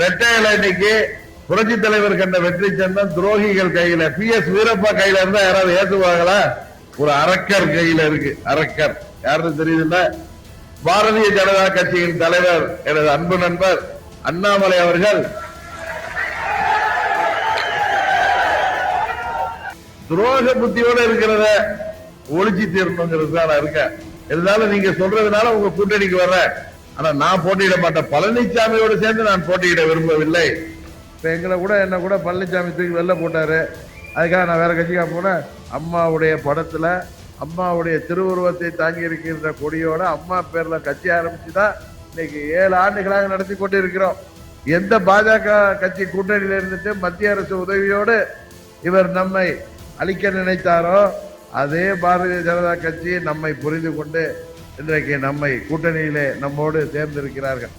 ரெட்டையில இன்னைக்கு புரட்சி தலைவர் கண்ட வெற்றி சந்தம் துரோகிகள் கையில பி எஸ் வீரப்பா கையில இருந்தா யாராவது ஏத்துவாங்களா? ஒரு அரக்கர் கையில இருக்கு அரக்கர். யாருன்னு தெரியுதுல்ல? பாரதிய ஜனதா கட்சியின் தலைவர் எனது அன்பு நண்பர் அண்ணாமலை அவர்கள். துரோக புத்தியோட இருக்கிறத ஒழிச்சு தீரணுங்கிறது தான் நான் இருக்கேன். இருந்தாலும் நீங்க சொல்றதுனால உங்க கூட்டணிக்கு வர்றேன். ஆனா நான் போட்டியிட மாட்டேன். பழனிசாமியோட சேர்ந்து நான் போட்டியிட விரும்பவில்லை. இப்ப எங்களை கூட என்ன கூட பழனிசாமி தூக்கி வெளில போட்டாரு. அதுக்காக நான் வேற கட்சிக்காக போனேன். அம்மாவுடைய படத்துல அம்மாவுடைய திருவுருவத்தை தாங்கி இருக்கின்ற கொடியோட அம்மா பேர்ல கட்சி ஆரம்பிச்சு தான் இன்னைக்கு ஏழு ஆண்டுகளாக நடத்தி கொண்டு இருக்கிறோம் எந்த பாஜக கட்சி கூட்டணியில இருந்துட்டு மத்திய அரசு உதவியோடு இவர் நம்மை அழிக்க நினைத்தாரோ அதே பாரதிய ஜனதா கட்சி நம்மை புரிந்து கொண்டு இன்றைக்கு நம்மை கூட்டணியிலே நம்மோடு சேர்ந்திருக்கிறார்கள்.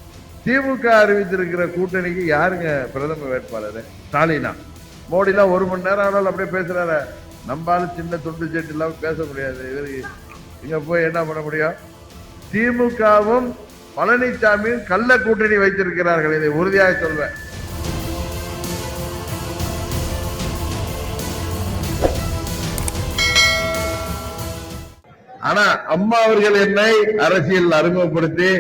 திமுக அறிவித்திருக்கிற கூட்டணிக்கு யாருங்க பிரதம வேட்பாளர்? ஸ்டாலினா. மோடிலாம் ஒரு மணி நேரம் ஆனாலும் அப்படியே பேசுறாரு. நம்மளால சின்ன துண்டு செட்டு இல்லாமல் பேச முடியாது. இவர் இங்க போய் என்ன பண்ண முடியும்? திமுகவும் பழனிசாமியும் கள்ள கூட்டணி வைத்திருக்கிறார்கள். இதை உறுதியாக சொல்வேன். ஆனா அம்மா அவர்கள் என்னை அரசியல் அறிமுகப்படுத்தி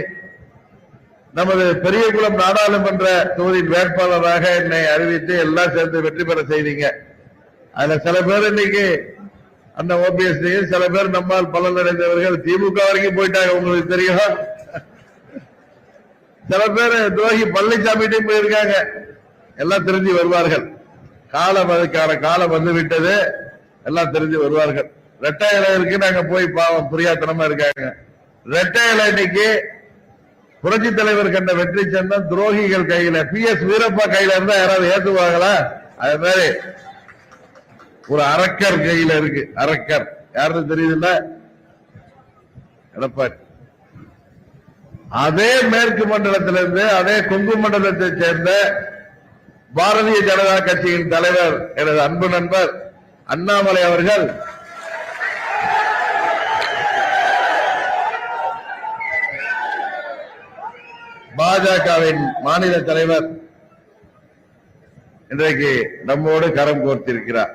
நமது பெரியகுளம் நாடாளுமன்ற தொகுதியின் வேட்பாளராக என்னை அறிவித்து எல்லாம் சேர்ந்து வெற்றி பெற செய்தீங்க. அதுல சில பேர் இன்னைக்கு அந்த ஓபிஎஸ் சில பேர் நம்மால் பலன் அடைந்தவர்கள் திமுக வரைக்கும் போயிட்டாங்க உங்களுக்கு தெரியும். சில பேர் துரோகி பழனிசாமிட்டையும் போயிருக்காங்க. எல்லாம் தெரிஞ்சு வருவார்கள். காலம் அதுக்கான காலம் வந்து விட்டது. எல்லாம் தெரிஞ்சு வருவார்கள். ரெட்டை இலை இருக்கு நாங்க போய் பாவம் புரியாத்தனமா இருக்காங்க. ரெட்டை இலை இன்னைக்கு புரட்சி தலைவர் கண்ட வெற்றி சந்தம் துரோகிகள் கையில பி எஸ் வீரப்பா கையில இருந்தா யாராவது ஏத்துவாங்களா? அது மாதிரி ஒரு அரக்கர் கையில இருக்கு அரக்கர். யாருன்னு தெரியுதுல்ல? எடப்பாடி. அதே மேற்கு மண்டலத்திலிருந்து அதே கொங்கு மண்டலத்தை சேர்ந்த பாரதிய ஜனதா கட்சியின் தலைவர் எனது அன்பு நண்பர் அண்ணாமலை அவர்கள் பாஜகவின் மாநில தலைவர் இன்றைக்கு நம்மோடு கரம் கோர்த்திருக்கிறார்.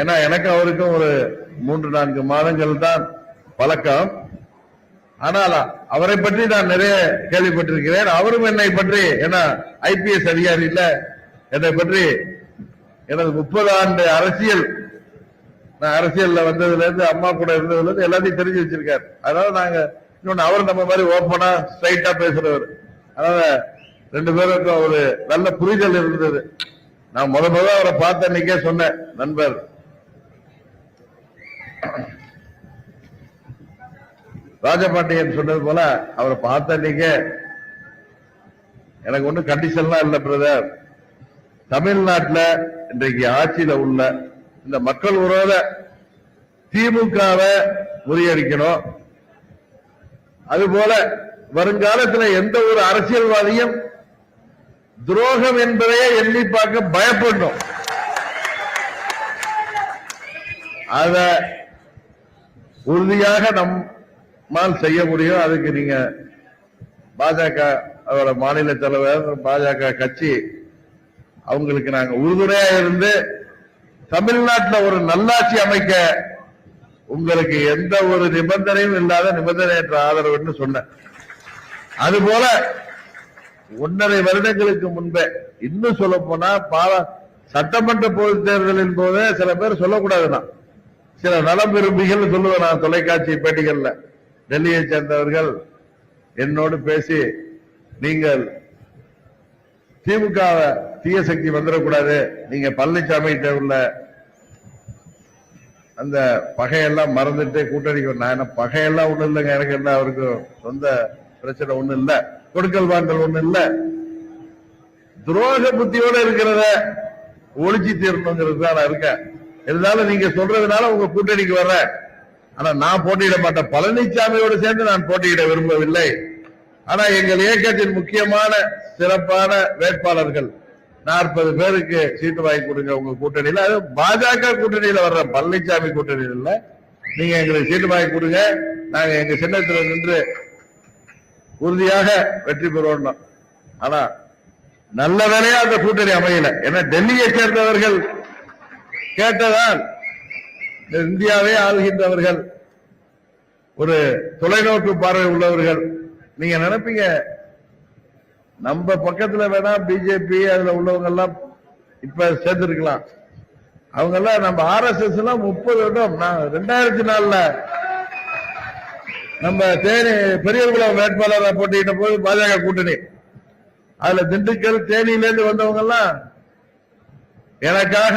ஏன்னா எனக்கு அவருக்கும் ஒரு மூன்று நான்கு மாதங்கள் தான் பழக்கம். ஆனால் அவரை பற்றி நான் நிறைய கேள்விப்பட்டிருக்கிறேன். அவரும் என்னை பற்றி ஏன்னா ஐபிஎஸ் அதிகாரி இல்ல. என்னை பற்றி எனது முப்பது ஆண்டு அரசியல் நான் அரசியல்ல வந்ததுல இருந்து அம்மா கூட இருந்ததுல இருந்து எல்லாத்தையும் தெரிஞ்சு வச்சிருக்காரு. அதனால நாங்க இன்னொன்னு அவர் நம்ம மாதிரி ஓப்பனா ஸ்ட்ரைட்டா பேசுறவர். அதனால ரெண்டு பேருக்கும் ஒரு நல்ல புரிதல் இருந்தது. நான் முத முத அவரை பார்த்த அன்னைக்கே சொன்னேன் நண்பர். ராஜபாண்டியன் சொன்னது போல அவரை பார்த்த அன்னைக்கே எனக்கு ஒன்றும் கண்டிஷன்லாம் இல்லை பிரதர் தமிழ்நாட்டுல இன்றைக்கு ஆட்சியில உள்ள இந்த மக்கள் உறவை திமுகவை முறியடிக்கணும். அதுபோல வருங்காலத்தில் எந்த ஒரு அரசியல்வாதியும் துரோகம் என்பதையே எண்ணி பார்க்க பயப்படணும். அத உறுதியாக நம்மால் செய்ய முடியும். அதுக்கு நீங்க பாஜக அவரோட மாநில தலைவர் பாஜக கட்சி அவங்களுக்கு நாங்க உறுதுணையா இருந்து தமிழ்நாட்டில் ஒரு நல்லாட்சி அமைக்க உங்களுக்கு எந்த ஒரு நிபந்தனையும் இல்லாத நிபந்தனையற்ற ஆதரவுன்னு சொன்னேன். அதுபோல ஒன்றரை வருடங்களுக்கு முன்பே இன்னும் சொல்ல போனா பால சட்டமன்ற பொது தேர்தலின் போதே சில பேர் சொல்லக்கூடாதுன்னா சில நலம் விரும்பிகள் சொல்லுவேன் நான் தொலைக்காட்சி பேட்டிகள்ல. டெல்லியை சேர்ந்தவர்கள் என்னோடு பேசி நீங்கள் திமுக தீய சக்தி வந்துடக்கூடாது நீங்க பழனிசாமி கிட்ட உள்ள அந்த பகையெல்லாம் மறந்துட்டு கூட்டணிக்கு நான் என்ன பகையெல்லாம் ஒண்ணும் இல்லைங்க. எனக்கு என்ன அவருக்கு சொந்த பிரச்சனை ஒண்ணும் இல்ல. கொடுக்கல் வாங்கல் ஒண்ணும் இல்ல. துரோக புத்தியோட இருக்கிறத ஒழிச்சு தீரணுங்கிறது தான் நான் இருக்கேன். இருந்தாலும் நீங்க சொல்றதுனால உங்க கூட்டணிக்கு வர்றேன். ஆனா நான் போட்டியிட மாட்டேன். பழனிசாமியோடு சேர்ந்து நான் போட்டியிட விரும்பவில்லை. ஆனா எங்கள் இயக்கத்தின் முக்கியமான சிறப்பான வேட்பாளர்கள் நாற்பது பேருக்கு சீட்டு வாங்கி கொடுங்க உங்க கூட்டணியில. அது பாஜக கூட்டணியில வர்ற பழனிசாமி கூட்டணியில் இல்ல. நீங்க எங்களுக்கு சீட்டு வாங்கி கொடுங்க. நாங்க எங்க சின்னத்துல நின்று உறுதியாக வெற்றி பெறுவோம் ஆனா நல்ல வேலையா அந்த கூட்டணி அமையல. ஏன்னா டெல்லியை சேர்ந்தவர்கள் கேட்டதால் இந்தியாவே ஆளுகின்றவர்கள். ஒரு தொலைநோக்கு பார்வை உள்ளவர்கள். நீங்க நினைப்பீங்க நம்ம பக்கத்துல வேணா பிஜேபி அதுல உள்ளவங்க எல்லாம் இப்ப சேர்ந்திருக்கலாம். அவங்க எல்லாம் நம்ம ஆர்எஸ்எஸ் எல்லாம் முப்பது வருடம். நான் ரெண்டாயிரத்தி நாலுல நம்ம தேனி பெரியகுளம் வேட்பாளரை போட்டியிட்ட போது பாஜக கூட்டணி. அதுல திண்டுக்கல் தேனியில இருந்து வந்தவங்க எல்லாம் எனக்காக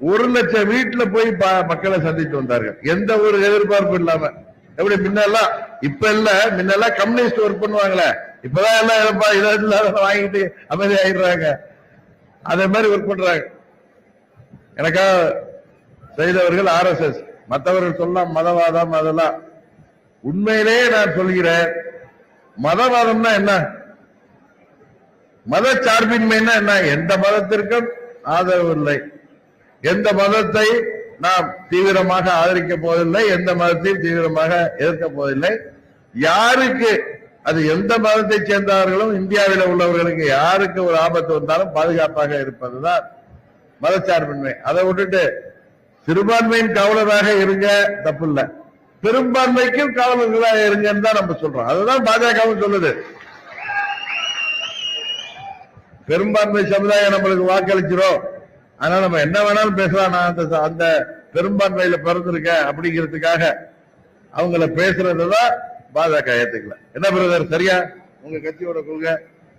ஒரு லட்சம் வீட்டுல போய் மக்களை சந்தித்து வந்தார்கள். எந்த ஒரு எதிர்பார்ப்பும் இல்லாம. எப்படி முன்னெல்லாம் இப்ப இல்ல முன்னெல்லாம் கம்யூனிஸ்ட் ஒர்க் பண்ணுவாங்களே. இப்பதான் எல்லாம் இழப்பா இதெல்லாம் வாங்கிட்டு அமைதி ஆயிடுறாங்க. அதே மாதிரி ஒர்க் பண்றாங்க. எனக்காக செய்தவர்கள் ஆர்எஸ்எஸ் மற்றவர்கள் சொல்லலாம் மதவாதம் அதெல்லாம். உண்மையிலேயே நான் சொல்கிறேன். மதவாதம்னா என்ன? மத சார்பின்மைன்னா என்ன? எந்த மதத்திற்கும் ஆதரவு இல்லை. எந்த மதத்தை நாம் தீவிரமாக ஆதரிக்க போவதில்லை எந்த மதத்தையும் தீவிரமாக எதிர்க்க போவதில்லை. யாருக்கு அது எந்த மதத்தை சேர்ந்தவர்களும் இந்தியாவில் உள்ளவர்களுக்கு யாருக்கு ஒரு ஆபத்து வந்தாலும் பாதுகாப்பாக இருப்பதுதான் மதச்சார்பின்மை. அதை விட்டுட்டு சிறுபான்மையின் காவலராக இருங்க தப்பு இல்ல பெரும்பான்மைக்கும் காவலர்களாக இருங்கன்னு தான் நம்ம சொல்றோம். அதுதான் பாஜகவும் சொல்லுது. பெரும்பான்மை சமுதாயம் நம்மளுக்கு வாக்களிச்சிரும். ஆனா நம்ம என்ன வேணாலும் பேசலாம். நான் அந்த அந்த பெரும்பான்மையில பிறந்திருக்கேன் அப்படிங்கிறதுக்காக அவங்கள பேசுறதுதான் பாஜக ஏத்துக்கல. என்ன பிரதர் சரியா? உங்க கட்சியோட கொள்கை.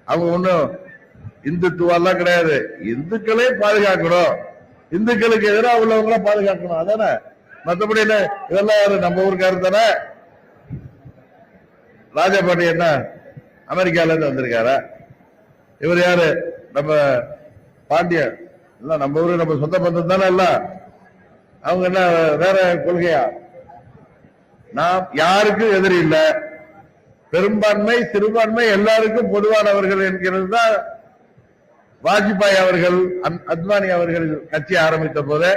அவங்க ஒண்ணும் இந்துத்துவெல்லாம் கிடையாது. இந்துக்களே பாதுகாக்கணும். இந்துக்களுக்கு எதிராக உள்ளவங்கள பாதுகாக்கணும். அதானே? மற்றபடி என்ன? இதெல்லாம் யாரு? நம்ம ஊருக்காரு தானே? ராஜபாண்டி என்ன? அமெரிக்கால இருந்து வந்திருக்காரா? இவர் யாரு? நம்ம பாண்டியன். நம்ம ஊரு நம்ம சொந்த பந்தம் தானே இல்ல அவங்க என்ன வேற கொள்கையா? நாம் யாருக்கும் எதிரி இல்லை. பெரும்பான்மை சிறுபான்மை எல்லாருக்கும் பொதுவானவர்கள் என்கிறது தான் வாஜ்பாய் அவர்கள் அத்வானி அவர்கள் கட்சி ஆரம்பித்த போதே.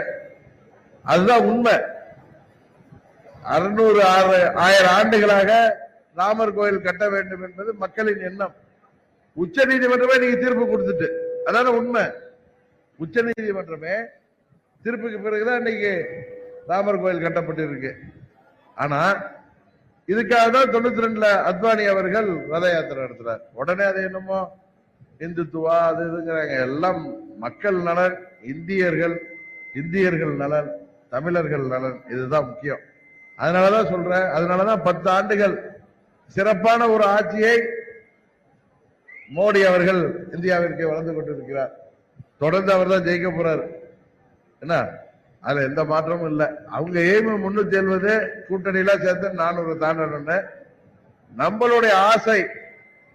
அதுதான் உண்மை. அறுநூறு ஆறு ஆயிரம் ஆண்டுகளாக ராமர் கோயில் கட்ட வேண்டும் என்பது மக்களின் எண்ணம். உச்ச நீதிமன்றமே நீங்க தீர்ப்பு கொடுத்துட்டு. அதான உண்மை. உச்ச நீதிமன்றமே தீர்ப்புக்கு பிறகுதான் இன்னைக்கு ராமர் கோயில் கட்டப்பட்டிருக்கு. ஆனா இதுக்காக தான் தொண்ணூத்தி ரெண்டுல அத்வானி அவர்கள் ரத யாத்திரை நடத்துறார். உடனே அது என்னமோ இந்துத்துவா அது இதுங்கிறாங்க. எல்லாம் மக்கள் நலன் இந்தியர்கள் இந்தியர்கள் நலன் தமிழர்கள் நலன் இதுதான் முக்கியம். அதனாலதான் சொல்றேன் அதனாலதான் பத்து ஆண்டுகள் சிறப்பான ஒரு ஆட்சியை மோடி அவர்கள் இந்தியாவிற்கு வளர்ந்து கொண்டிருக்கிறார். தொடர்ந்து அவர் தான் ஜெயிக்க போறார். என்ன? அதுல எந்த மாற்றமும் இல்லை. அவங்க எய்ம் முன்னூத்தி எழுபது கூட்டணியில சேர்த்து நானூறு தாண்டணும்னு. நம்மளுடைய ஆசை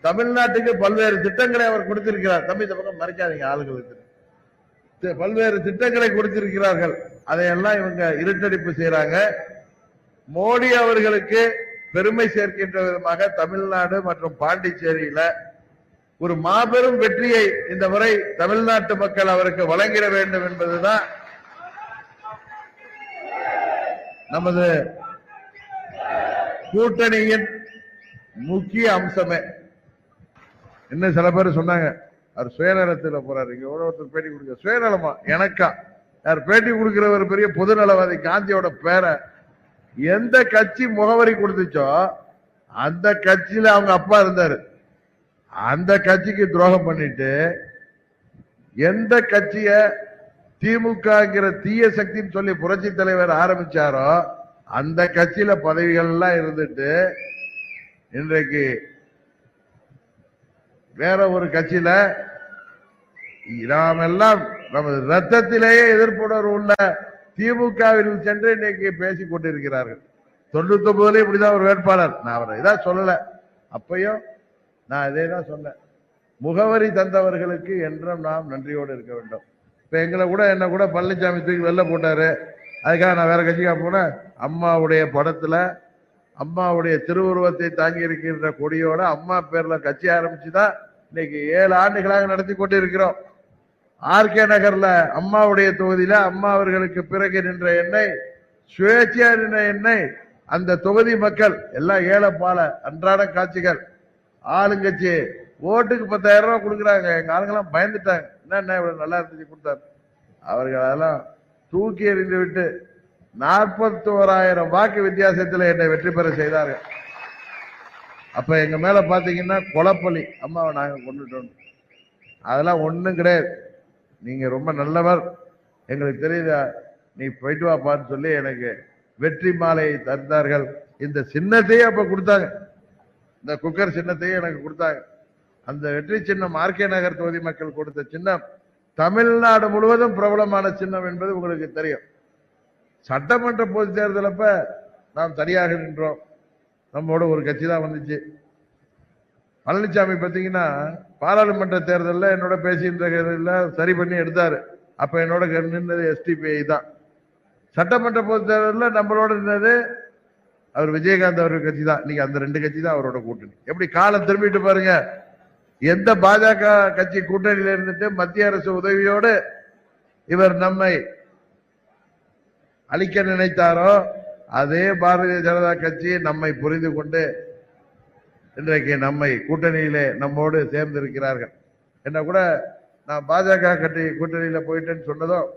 தமிழ்நாட்டுக்கு பல்வேறு திட்டங்களை அவர் கொடுத்திருக்கிறார். தம்பி இந்த பக்கம் மறைக்காதீங்க ஆளுகளுக்கு பல்வேறு திட்டங்களை கொடுத்திருக்கிறார்கள். அதையெல்லாம் இவங்க இருட்டடிப்பு செய்யறாங்க மோடி அவர்களுக்கு பெருமை சேர்க்கின்ற விதமாக தமிழ்நாடு மற்றும் பாண்டிச்சேரியில ஒரு மாபெரும் வெற்றியை இந்த முறை தமிழ்நாட்டு மக்கள் அவருக்கு வழங்கிட வேண்டும் என்பதுதான் நமது கூட்டணியின் முக்கிய அம்சமே. இன்னும் சில பேர் சொன்னாங்க அவர் சுயநலத்தில் போறாரு. இங்க ஒருத்தர் பேட்டி கொடுக்க சுயநலமா? எனக்கா? யார் பேட்டி கொடுக்கிறவர் பெரிய பொதுநலவாதி காந்தியோட பேரை எந்த கட்சி முகவரி கொடுத்துச்சோ அந்த கட்சியில அவங்க அப்பா இருந்தாரு. அந்த கட்சிக்கு துரோகம் பண்ணிட்டு எந்த கட்சிய திமுகங்கிற தீய சக்தின்னு சொல்லி புரட்சி தலைவர் ஆரம்பிச்சாரோ அந்த கட்சியில பதவிகள் எல்லாம் இருந்துட்டு இன்றைக்கு வேற ஒரு கட்சியில நாம் எல்லாம் நமது ரத்தத்திலேயே எதிர்ப்புணர்வு உள்ள திமுகவில் சென்று இன்னைக்கு பேசிக் கொண்டிருக்கிறார்கள். தொண்ணூத்தி ஒன்பதுல இப்படிதான் ஒரு வேட்பாளர். நான் அவரை இதான் சொல்லல. அப்பையும் நான் இதே தான் சொன்னேன். முகவரி தந்தவர்களுக்கு என்றும் நாம் நன்றியோடு இருக்க வேண்டும். எங்களை கூட என்ன கூட பழனிசாமி தூக்கி வெளில போட்டாரு. அதுக்காக நான் வேற கட்சிக்காக போனேன். அம்மாவுடைய படத்துல அம்மாவுடைய திருவுருவத்தை தாங்கி இருக்கின்ற கொடியோட அம்மா பேர்ல கட்சி ஆரம்பிச்சுதான் இன்னைக்கு ஏழு ஆண்டுகளாக நடத்தி கொண்டு இருக்கிறோம் ஆர்கே நகர்ல அம்மாவுடைய தொகுதியில அம்மா அவர்களுக்கு பிறகு நின்ற எண்ணெய் சுயேட்சையா நின்ற எண்ணெய் அந்த தொகுதி மக்கள் எல்லாம் ஏழப்பால அன்றாட காட்சிகள் ஆளுங்கட்சி ஓட்டுக்கு பத்தாயிரம் ரூபாய் கொடுக்குறாங்க. எங்க ஆளுங்கெல்லாம் பயந்துட்டாங்க. என்ன இவ்வளவு நல்லா இருந்துச்சு கொடுத்தாரு? அவர்கள் அதெல்லாம் தூக்கி எறிந்து விட்டு நாற்பத்தி ஓராயிரம் வாக்கு வித்தியாசத்தில் என்னை வெற்றி பெற செய்தார்கள். அப்ப எங்க மேல பாத்தீங்கன்னா கொலப்பலி அம்மாவை நாங்க கொண்டுட்டோம். அதெல்லாம் ஒன்றும் கிடையாது. நீங்க ரொம்ப நல்லவர். எங்களுக்கு தெரியுதா? நீ போயிட்டு வாப்பான்னு சொல்லி எனக்கு வெற்றி மாலையை தந்தார்கள். இந்த சின்னத்தையே அப்ப கொடுத்தாங்க. இந்த குக்கர் சின்னத்தையே எனக்கு கொடுத்தாங்க. அந்த வெற்றி சின்னம் ஆர்கே நகர் தொகுதி மக்கள் கொடுத்த சின்னம் தமிழ்நாடு முழுவதும் பிரபலமான சின்னம் என்பது உங்களுக்கு தெரியும். சட்டமன்ற பொது தேர்தலப்ப நாம் தனியாக நின்றோம். நம்மோட ஒரு கட்சி தான் வந்துச்சு. பழனிசாமி பார்த்தீங்கன்னா பாராளுமன்ற தேர்தலில் என்னோட பேசின்ற சரி பண்ணி எடுத்தாரு. அப்போ என்னோட நின்றது எஸ்டிபிஐ தான். சட்டமன்ற பொது தேர்தலில் நம்மளோட நின்றது அவர் விஜயகாந்த் அவர்கள் கட்சி தான். இன்னைக்கு அந்த ரெண்டு கட்சி தான் அவரோட கூட்டணி. எப்படி காலம் திரும்பிட்டு பாருங்க. எந்த பாஜக கட்சி கூட்டணியில் இருந்துட்டு மத்திய அரசு உதவியோடு இவர் நம்மை அழிக்க நினைத்தாரோ அதே பாரதிய ஜனதா கட்சி நம்மை புரிந்து கொண்டு இன்றைக்கு நம்மை கூட்டணியிலே நம்மோடு சேர்ந்திருக்கிறார்கள். என்ன கூட நான் பாஜக கட்சி கூட்டணியில் போயிட்டேன்னு சொன்னதும்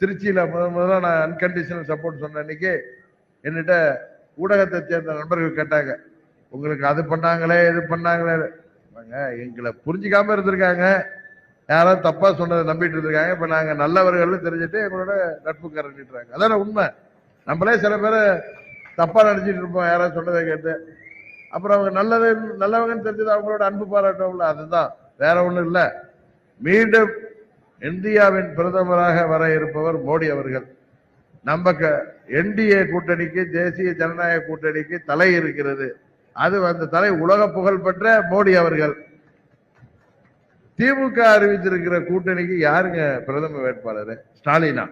திருச்சியில் முதல் முதல்ல நான் அன்கண்டிஷனல் சப்போர்ட் சொன்ன அன்னைக்கு என்கிட்ட ஊடகத்தை சேர்ந்த நண்பர்கள் கேட்டாங்க உங்களுக்கு அது பண்ணாங்களே இது பண்ணாங்களே இருந்திருக்காங்க எங்களை புரிஞ்சுக்காம இருந்திருக்காங்க. யாராவது தப்பா சொன்னதை நம்பிட்டு இருந்திருக்காங்க. இப்ப நாங்க நல்லவர்கள்னு தெரிஞ்சுட்டு எங்களோட நட்பு கரண்டிட்டுறாங்க அதான உண்மை. நம்மளே சில பேர் தப்பா நினைச்சிட்டு இருப்போம். யாராவது சொன்னதை கேட்டு. அப்புறம் அவங்க நல்லது நல்லவங்கன்னு தெரிஞ்சது அவங்களோட அன்பு பாராட்டோம்ல அதுதான். வேற ஒண்ணும் இல்லை. மீண்டும் இந்தியாவின் பிரதமராக வர இருப்பவர் மோடி அவர்கள். நம்ம என்டிஏ கூட்டணிக்கு தேசிய ஜனநாயக கூட்டணிக்கு தலை இருக்கிறது. அது அந்த தலை உலக புகழ் பெற்ற மோடி அவர்கள். திமுக அறிவிச்சிருக்கிற கூட்டணிக்கு யாருங்க பிரதம வேட்பாளர்? ஸ்டாலினா.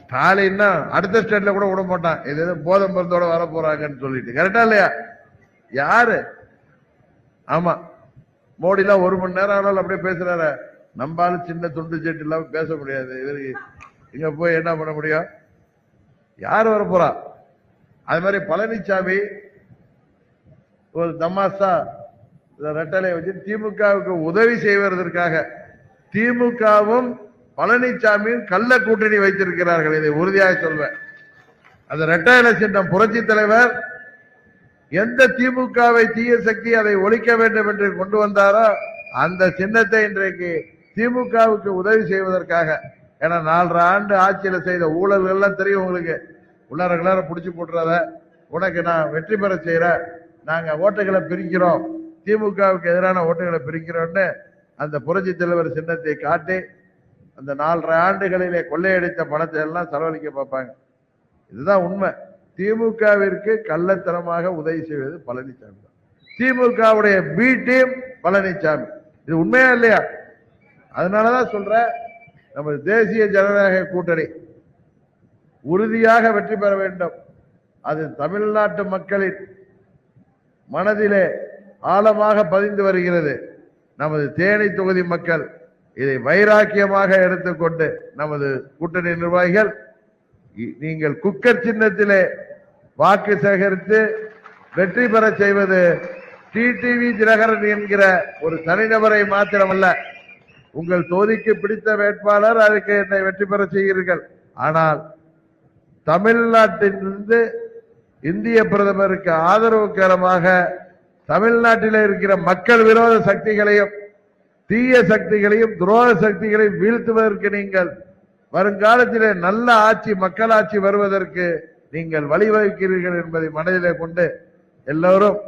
ஸ்டாலின்னா அடுத்த ஸ்டேட்ல கூட விட மாட்டான். இது ஏதோ போதை மருந்தோட வர போறாங்கன்னு சொல்லிட்டு. கரெக்டா இல்லையா? யாரு? ஆமா. மோடி எல்லாம் ஒரு மணி நேரம் ஆனாலும் அப்படியே பேசுறாரு. நம்பாலும் சின்ன துண்டு சீட்டு இல்லாம பேச முடியாது. இவருக்கு இங்க போய் என்ன பண்ண முடியும்? யார் வர போறா அது மாதிரி பழனிசாமி ஒரு தமாசா ரெட்டலை ரெட்டலையை வச்சு திமுகவுக்கு உதவி செய்வதற்காக திமுகவும் பழனிசாமியும் கள்ள கூட்டணி வைத்திருக்கிறார்கள். இதை உறுதியாக சொல்வேன். அந்த ரெட்டை சின்னம் புரட்சி தலைவர் எந்த திமுகவை தீய சக்தி அதை ஒழிக்க வேண்டும் என்று கொண்டு வந்தாரோ அந்த சின்னத்தை இன்றைக்கு திமுகவுக்கு உதவி செய்வதற்காக. ஏன்னா நாலரை ஆண்டு ஆட்சியில் செய்த ஊழல்கள்லாம் தெரியும் உங்களுக்கு. உள்ளார கிளார பிடிச்சி போட்டுறத. உனக்கு நான் வெற்றி பெற செய்கிறேன் நாங்கள் ஓட்டுகளை பிரிக்கிறோம். திமுகவுக்கு எதிரான ஓட்டுகளை பிரிக்கிறோம்னு அந்த புரட்சி தலைவர் சின்னத்தை காட்டி அந்த நாலரை ஆண்டுகளிலே கொள்ளையடித்த பணத்தை எல்லாம் செலவழிக்க பார்ப்பாங்க. இதுதான் உண்மை. திமுகவிற்கு கள்ளத்தனமாக உதவி செய்வது பழனிசாமி தான். திமுகவுடைய பி டீம் பழனிசாமி இது உண்மையா இல்லையா? அதனாலதான் சொல்ற நம்ம தேசிய ஜனநாயக கூட்டணி உறுதியாக வெற்றி பெற வேண்டும். அது தமிழ்நாட்டு மக்களின் மனதிலே ஆழமாக பதிந்து வருகிறது. நமது தேனி தொகுதி மக்கள் இதை வைராக்கியமாக எடுத்துக்கொண்டு நமது கூட்டணி நிர்வாகிகள் நீங்கள் குக்கர் சின்னத்திலே வாக்கு சேகரித்து வெற்றி பெற செய்வது டிடிவி தினகரன் என்கிற ஒரு தனிநபரை மாத்திரமல்ல. உங்கள் தொகுதிக்கு பிடித்த வேட்பாளர் அதுக்கு என்னை வெற்றி பெற செய்கிறீர்கள். ஆனால் தமிழ்நாட்டிலிருந்து இந்திய பிரதமருக்கு ஆதரவுக்கரமாக தமிழ்நாட்டில் இருக்கிற மக்கள் விரோத சக்திகளையும் தீய சக்திகளையும் துரோக சக்திகளையும் வீழ்த்துவதற்கு நீங்கள் வருங்காலத்திலே நல்ல ஆட்சி மக்களாட்சி வருவதற்கு நீங்கள் வழிவகுக்கிறீர்கள் என்பதை மனதிலே கொண்டு எல்லோரும்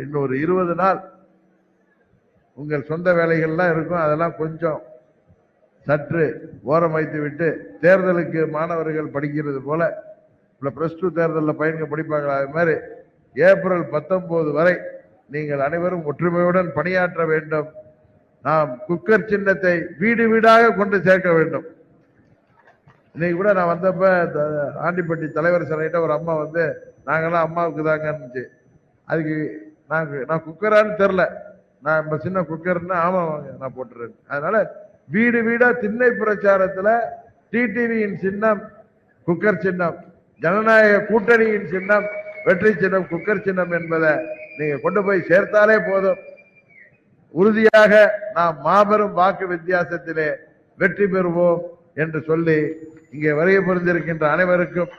இன்னொரு இருபது நாள் உங்கள் சொந்த வேலைகள்லாம் இருக்கும். அதெல்லாம் கொஞ்சம் சற்று ஓரம் வைத்து விட்டு தேர்தலுக்கு மாணவர்கள் படிக்கிறது போல இப்போ ப்ளஸ் டூ தேர்தலில் பையன்கள் படிப்பாங்களா? அது மாதிரி ஏப்ரல் பத்தொன்பது வரை நீங்கள் அனைவரும் ஒற்றுமையுடன் பணியாற்ற வேண்டும். நாம் குக்கர் சின்னத்தை வீடு வீடாக கொண்டு சேர்க்க வேண்டும். இன்னைக்கு கூட நான் வந்தப்ப ஆண்டிப்பட்டி தலைவர் சிலையிட்ட ஒரு அம்மா வந்து நாங்களாம் அம்மாவுக்கு தாங்க இருந்துச்சு. அதுக்கு நான் நான் குக்கரான்னு தெரில நான் இப்போ சின்ன குக்கர்னா ஆமாம் வாங்க நான் போட்டுறேன். அதனால வீடு வீடா திண்ணை பிரச்சாரத்துல டிடிவியின் சின்னம் குக்கர் சின்னம் ஜனநாயக கூட்டணியின் சின்னம் வெற்றி சின்னம் குக்கர் சின்னம் என்பதை நீங்க கொண்டு போய் சேர்த்தாலே போதும். உறுதியாக நாம் மாபெரும் வாக்கு வித்தியாசத்திலே வெற்றி பெறுவோம் என்று சொல்லி இங்கே வருகை புரிந்திருக்கின்ற அனைவருக்கும்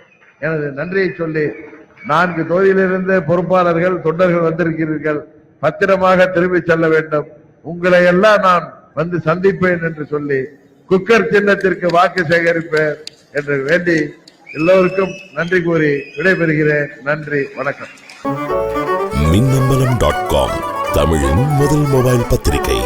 எனது நன்றியை சொல்லி நான்கு தொகுதியிலிருந்து பொறுப்பாளர்கள் தொண்டர்கள் வந்திருக்கிறீர்கள். பத்திரமாக திரும்பி செல்ல வேண்டும். உங்களை எல்லாம் நான் வந்து சந்திப்பேன் என்று சொல்லி குக்கர் சின்னத்திற்கு வாக்கு சேகரிப்பேன் என்று வேண்டி எல்லோருக்கும் நன்றி கூறி விடைபெறுகிறேன். நன்றி வணக்கம். மின்னம்பலம் டாட் காம் தமிழின் முதல் மொபைல் பத்திரிகை.